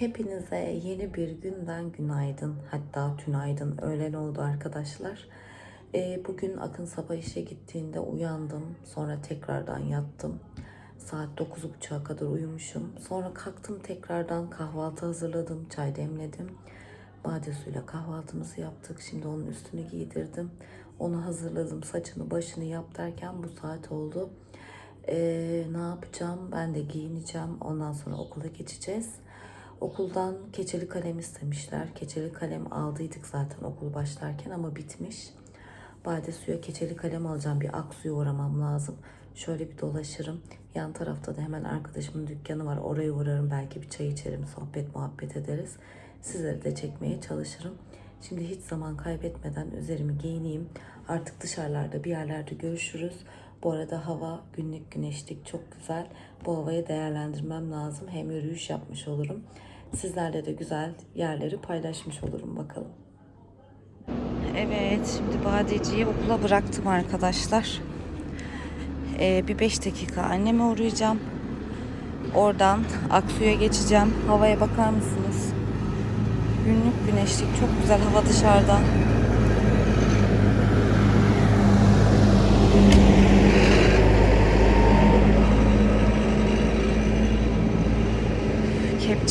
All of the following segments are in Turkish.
Hepinize yeni bir günden günaydın. Hatta tünaydın. Öğlen oldu arkadaşlar. Ee, bugün Akın sabah işe gittiğinde uyandım. Sonra tekrardan yattım. Saat 9.30'a kadar uyumuşum. Sonra kalktım tekrardan kahvaltı hazırladım. Çay demledim. Bade suyla kahvaltımızı yaptık. Şimdi onun üstünü giydirdim. Onu hazırladım. Saçını başını yap derken bu saat oldu. Ee, ne yapacağım? Ben de giyineceğim. Ondan sonra okula geçeceğiz. Okuldan keçeli kalem istemişler. Keçeli kalem aldıydık zaten okul başlarken ama bitmiş. Bade suya keçeli kalem alacağım. Bir aksuya uğramam lazım. Şöyle bir dolaşırım. Yan tarafta da hemen arkadaşımın dükkanı var. Oraya uğrarım. Belki bir çay içerim. Sohbet muhabbet ederiz. Sizleri de çekmeye çalışırım. Şimdi hiç zaman kaybetmeden üzerimi giyineyim. Artık dışarılarda bir yerlerde görüşürüz. Bu arada hava günlük güneşlik çok güzel. Bu havayı değerlendirmem lazım. Hem yürüyüş yapmış olurum. Sizlerle de güzel yerleri paylaşmış olurum bakalım. Evet, şimdi Badeci'yi okula bıraktım arkadaşlar. Ee, bir 5 dakika anneme uğrayacağım. Oradan Aksu'ya geçeceğim. Havaya bakar mısınız? Günlük güneşlik, çok güzel hava dışarıda.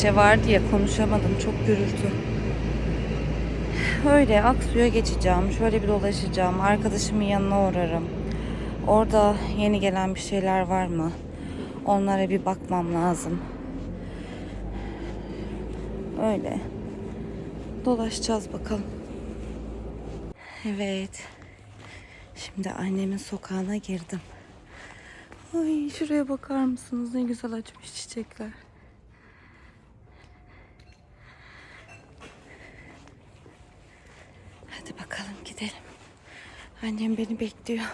Kepçe var diye konuşamadım. Çok gürültü. Öyle Aksu'ya geçeceğim. Şöyle bir dolaşacağım. Arkadaşımın yanına uğrarım. Orada yeni gelen bir şeyler var mı? Onlara bir bakmam lazım. Öyle. Dolaşacağız bakalım. Evet. Şimdi annemin sokağına girdim. Ay şuraya bakar mısınız? Ne güzel açmış çiçekler. Hadi bakalım gidelim. Annem beni bekliyor.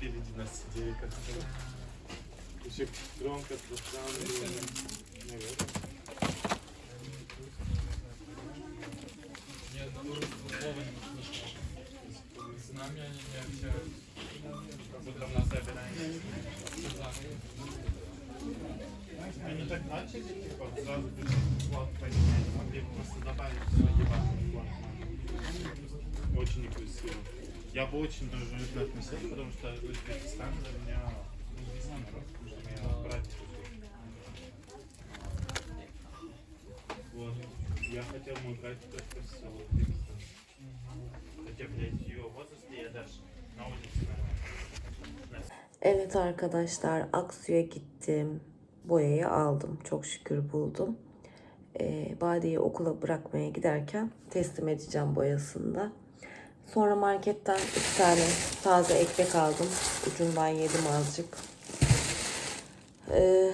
Delici nasıl diye katılıyor. Işık drone katılıyor. Evet. Нами они не общаются. Как будто у нас собираемся. Они так начали, типа, сразу флаг поменять. Могли просто добавить ебаный флаг. Очень некрасиво. Я бы очень дружелюбно относился, потому что Узбекистан для меня ну, не знаю, народ, потому что моя братья Вот. Я хотел мой братик просто в Evet arkadaşlar Aksu'ya gittim. Boyayı aldım. Çok şükür buldum. Ee, Bade'yi okula bırakmaya giderken teslim edeceğim boyasını da. Sonra marketten iki tane taze ekmek aldım. Ucundan yedim azıcık. Ee,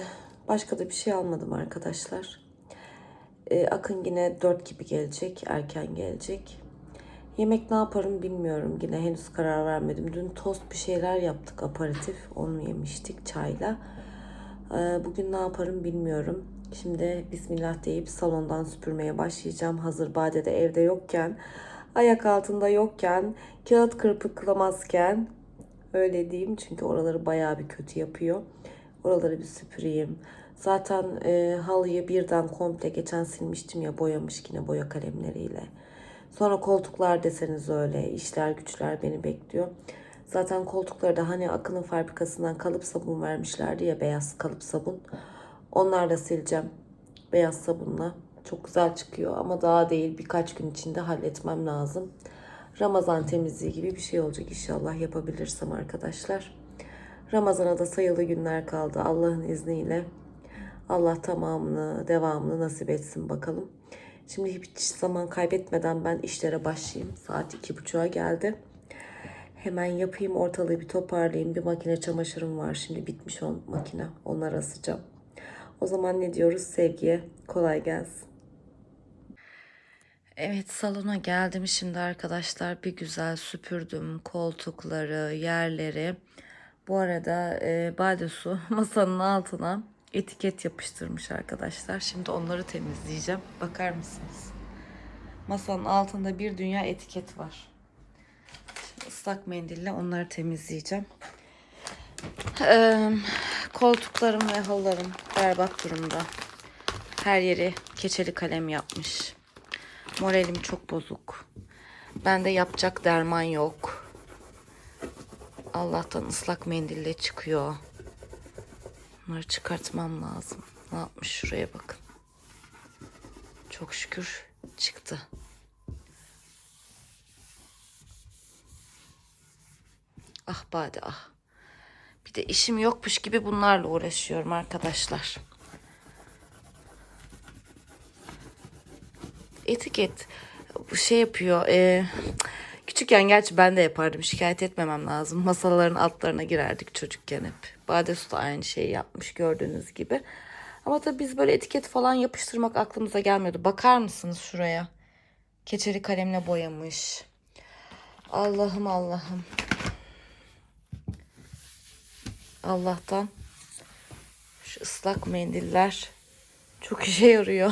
başka da bir şey almadım arkadaşlar. Ee, Akın yine 4 gibi gelecek. Erken gelecek. Yemek ne yaparım bilmiyorum. Yine henüz karar vermedim. Dün tost bir şeyler yaptık aparatif. Onu yemiştik çayla. Ee, bugün ne yaparım bilmiyorum. Şimdi Bismillah deyip salondan süpürmeye başlayacağım. Hazır Bade de evde yokken, ayak altında yokken, kağıt kırpıklamazken öyle diyeyim. Çünkü oraları bayağı bir kötü yapıyor. Oraları bir süpüreyim. Zaten e, halıyı birden komple geçen silmiştim ya boyamış yine boya kalemleriyle. Sonra koltuklar deseniz öyle. işler güçler beni bekliyor. Zaten koltukları da hani Akın'ın fabrikasından kalıp sabun vermişlerdi ya beyaz kalıp sabun. Onlarla da sileceğim. Beyaz sabunla. Çok güzel çıkıyor ama daha değil birkaç gün içinde halletmem lazım. Ramazan temizliği gibi bir şey olacak inşallah yapabilirsem arkadaşlar. Ramazana da sayılı günler kaldı Allah'ın izniyle. Allah tamamını, devamını nasip etsin bakalım. Şimdi hiç zaman kaybetmeden ben işlere başlayayım. Saat iki buçuğa geldi. Hemen yapayım ortalığı bir toparlayayım. Bir makine çamaşırım var. Şimdi bitmiş on makine. Onları asacağım. O zaman ne diyoruz? Sevgiye kolay gelsin. Evet salona geldim şimdi arkadaşlar. Bir güzel süpürdüm koltukları, yerleri. Bu arada e, Bade Su masanın altına etiket yapıştırmış arkadaşlar. Şimdi onları temizleyeceğim. Bakar mısınız? Masanın altında bir dünya etiket var. Şimdi ıslak mendille onları temizleyeceğim. Ee, koltuklarım ve halılarım berbat durumda. Her yeri keçeli kalem yapmış. Moralim çok bozuk. Bende yapacak derman yok. Allah'tan ıslak mendille çıkıyor. Bunları çıkartmam lazım. Ne yapmış şuraya bakın. Çok şükür çıktı. Ah Bade ah. Bir de işim yokmuş gibi bunlarla uğraşıyorum arkadaşlar. Etiket bu şey yapıyor. E, küçükken gerçi ben de yapardım. Şikayet etmemem lazım. Masaların altlarına girerdik çocukken hep. Bades da aynı şeyi yapmış gördüğünüz gibi. Ama tabii biz böyle etiket falan yapıştırmak aklımıza gelmiyordu. Bakar mısınız şuraya? Keçeli kalemle boyamış. Allah'ım Allah'ım. Allah'tan şu ıslak mendiller çok işe yarıyor.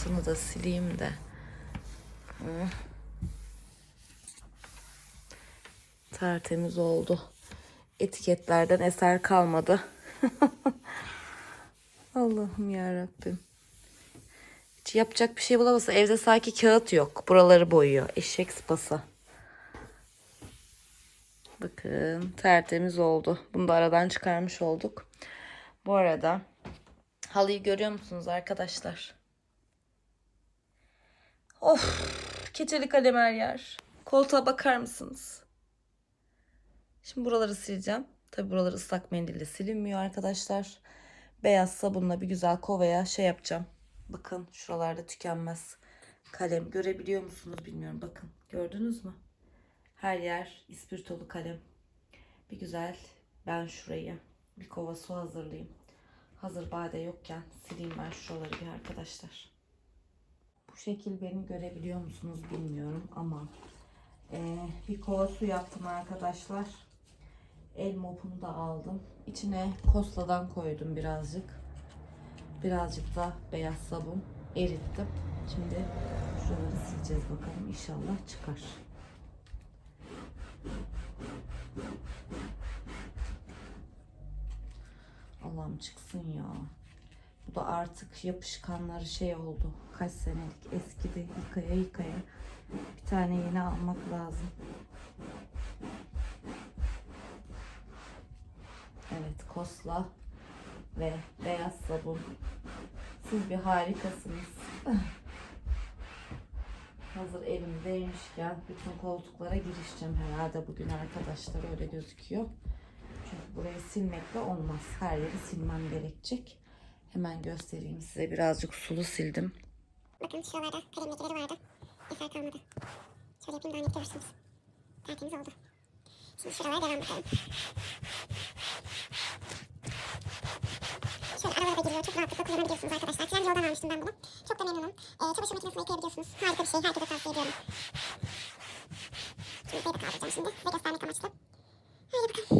Altını da sileyim de. Hı. Tertemiz oldu. Etiketlerden eser kalmadı. Allah'ım ya Rabbim. Hiç yapacak bir şey bulamasa evde sanki kağıt yok. Buraları boyuyor. Eşek sıpası. Bakın tertemiz oldu. Bunu da aradan çıkarmış olduk. Bu arada halıyı görüyor musunuz arkadaşlar? Of keçeli kalem her yer. Koltuğa bakar mısınız? Şimdi buraları sileceğim. Tabi buraları ıslak mendille silinmiyor arkadaşlar. Beyaz sabunla bir güzel kovaya şey yapacağım. Bakın şuralarda tükenmez kalem. Görebiliyor musunuz bilmiyorum. Bakın gördünüz mü? Her yer ispirtolu kalem. Bir güzel ben şurayı bir kova su hazırlayayım. Hazır bade yokken sileyim ben şuraları bir arkadaşlar. Bu şekil beni görebiliyor musunuz bilmiyorum ama eee, bir kova su yaptım arkadaşlar. El mopunu da aldım. İçine kosladan koydum birazcık. Birazcık da beyaz sabun erittim. Şimdi şuraları sileceğiz bakalım. İnşallah çıkar. Allah'ım çıksın ya. Bu da artık yapışkanları şey oldu. Kaç senelik eskidi. Yıkaya yıkaya. Bir tane yeni almak lazım. Evet kosla ve beyaz sabun. Siz bir harikasınız. Hazır elimdeymişken bütün koltuklara girişeceğim herhalde bugün arkadaşlar öyle gözüküyor. Çünkü burayı silmekle olmaz. Her yeri silmem gerekecek. Hemen göstereyim size. Birazcık sulu sildim. Bakın şuralarda kalem lekeleri vardı. Eser kalmadı. Şöyle yapayım daha net görürsünüz. Tertemiz oldu. Şimdi şuralara devam edelim. Şöyle aralara da giriyor. Çok rahatlıkla kullanabiliyorsunuz arkadaşlar. Tren yoldan almıştım ben bunu. Çok da memnunum. Ee, çamaşır makinesine yıkayabiliyorsunuz. Harika bir şey. Herkese tavsiye ediyorum. Şimdi burayı da kaldıracağım şimdi. Size göstermek amaçlı. Haydi bakalım.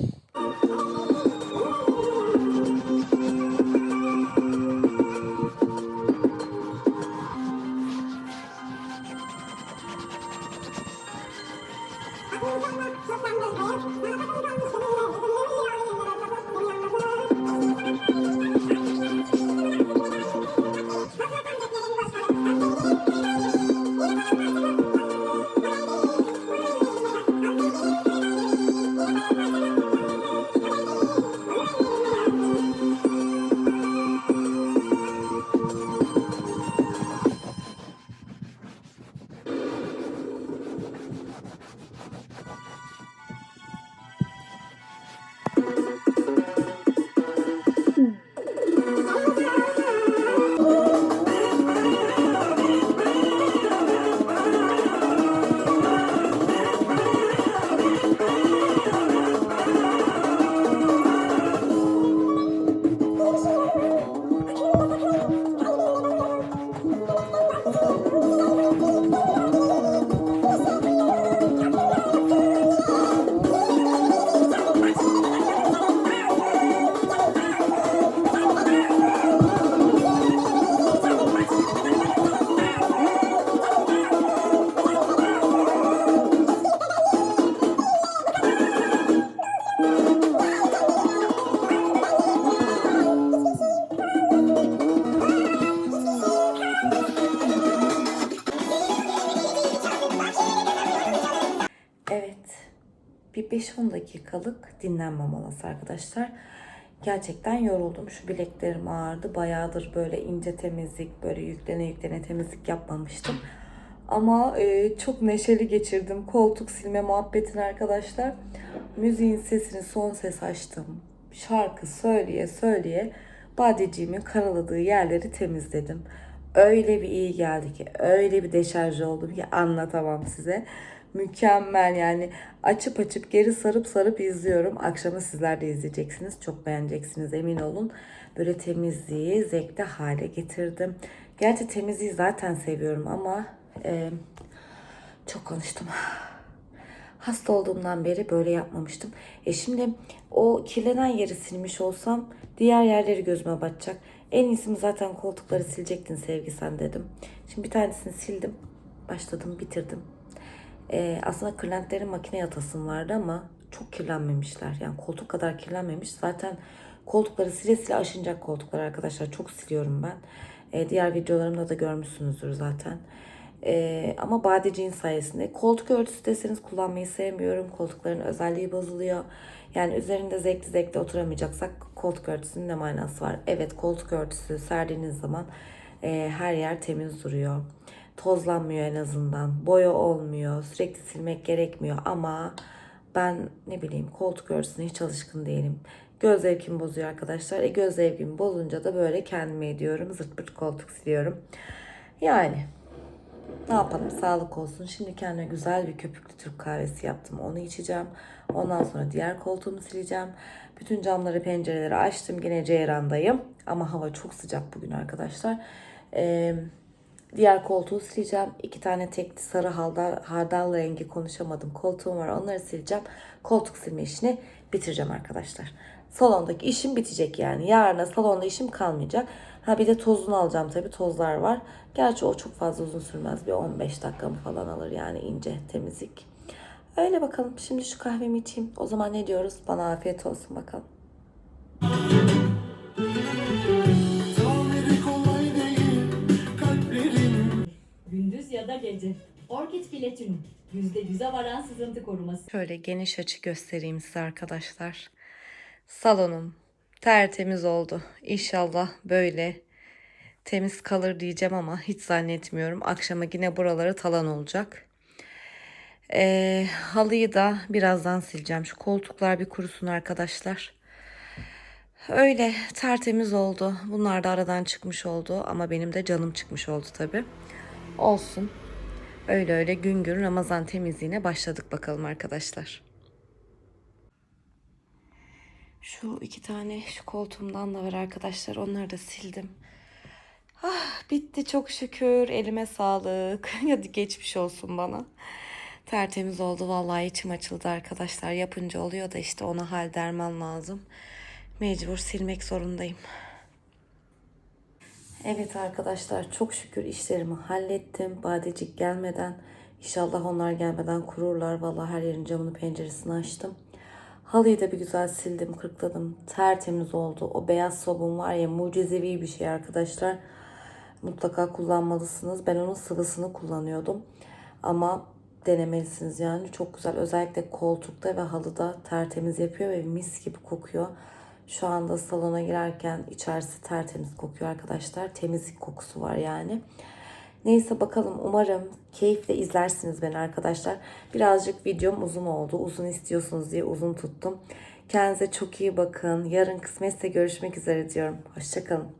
Bir 5-10 dakikalık dinlenme molası arkadaşlar. Gerçekten yoruldum. Şu bileklerim ağrıdı. Bayağıdır böyle ince temizlik, böyle yüklene yüklene temizlik yapmamıştım. Ama e, çok neşeli geçirdim. Koltuk silme muhabbetini arkadaşlar. Müziğin sesini son ses açtım. Şarkı söyleye söyleye badeciğimin karaladığı yerleri temizledim. Öyle bir iyi geldi ki, öyle bir deşarj oldum ki anlatamam size. Mükemmel yani açıp açıp geri sarıp sarıp izliyorum. Akşama sizler de izleyeceksiniz. Çok beğeneceksiniz emin olun. Böyle temizliği zevkli hale getirdim. Gerçi temizliği zaten seviyorum ama e, çok konuştum. Hasta olduğumdan beri böyle yapmamıştım. E şimdi o kirlenen yeri silmiş olsam diğer yerleri gözüme batacak. En iyisi zaten koltukları silecektin sevgi sen dedim. Şimdi bir tanesini sildim. Başladım bitirdim. E, aslında kırlentlerin makine atasım vardı ama çok kirlenmemişler. Yani koltuk kadar kirlenmemiş. Zaten koltukları sile sile aşınacak koltuklar arkadaşlar. Çok siliyorum ben. E, diğer videolarımda da görmüşsünüzdür zaten. Ee, ama badeciğin sayesinde koltuk örtüsü deseniz kullanmayı sevmiyorum. Koltukların özelliği bozuluyor. Yani üzerinde zevkli zevkli oturamayacaksak koltuk örtüsünün ne manası var? Evet koltuk örtüsü serdiğiniz zaman e, her yer temiz duruyor. Tozlanmıyor en azından. Boya olmuyor. Sürekli silmek gerekmiyor ama ben ne bileyim koltuk örtüsüne hiç alışkın değilim. Göz zevkimi bozuyor arkadaşlar. E göz zevkimi bozunca da böyle kendime ediyorum. Zırt pırt koltuk siliyorum. Yani ne yapalım sağlık olsun. Şimdi kendime güzel bir köpüklü Türk kahvesi yaptım. Onu içeceğim. Ondan sonra diğer koltuğumu sileceğim. Bütün camları pencereleri açtım. Yine ceyrandayım. Ama hava çok sıcak bugün arkadaşlar. Ee, diğer koltuğu sileceğim. İki tane tekli sarı hardal, hardal rengi konuşamadım. Koltuğum var onları sileceğim. Koltuk silme işini bitireceğim arkadaşlar. Salondaki işim bitecek yani. Yarına salonda işim kalmayacak. Ha bir de tozunu alacağım tabii. Tozlar var. Gerçi o çok fazla uzun sürmez. Bir 15 dakika mı falan alır yani ince temizlik. Öyle bakalım. Şimdi şu kahvemi içeyim. O zaman ne diyoruz? Bana afiyet olsun bakalım. Ya da gece. Orkid Filetün. %100'e varan sızıntı koruması. Şöyle geniş açı göstereyim size arkadaşlar. Salonum tertemiz oldu. İnşallah böyle temiz kalır diyeceğim ama hiç zannetmiyorum. Akşama yine buraları talan olacak. Ee, halıyı da birazdan sileceğim. Şu koltuklar bir kurusun arkadaşlar. Öyle tertemiz oldu. Bunlar da aradan çıkmış oldu ama benim de canım çıkmış oldu tabii. Olsun. Öyle öyle gün gün Ramazan temizliğine başladık bakalım arkadaşlar. Şu iki tane şu koltuğumdan da var arkadaşlar. Onları da sildim. Ah bitti çok şükür. Elime sağlık. Hadi geçmiş olsun bana. Tertemiz oldu vallahi içim açıldı arkadaşlar. Yapınca oluyor da işte ona hal derman lazım. Mecbur silmek zorundayım. Evet arkadaşlar çok şükür işlerimi hallettim. Badecik gelmeden inşallah onlar gelmeden kururlar. Vallahi her yerin camını penceresini açtım. Halıyı da bir güzel sildim, kırkladım. Tertemiz oldu. O beyaz sobun var ya mucizevi bir şey arkadaşlar. Mutlaka kullanmalısınız. Ben onun sıvısını kullanıyordum. Ama denemelisiniz yani. Çok güzel. Özellikle koltukta ve halıda tertemiz yapıyor ve mis gibi kokuyor. Şu anda salona girerken içerisi tertemiz kokuyor arkadaşlar. Temizlik kokusu var yani. Neyse bakalım umarım keyifle izlersiniz beni arkadaşlar. Birazcık videom uzun oldu. Uzun istiyorsunuz diye uzun tuttum. Kendinize çok iyi bakın. Yarın kısmetse görüşmek üzere diyorum. Hoşçakalın.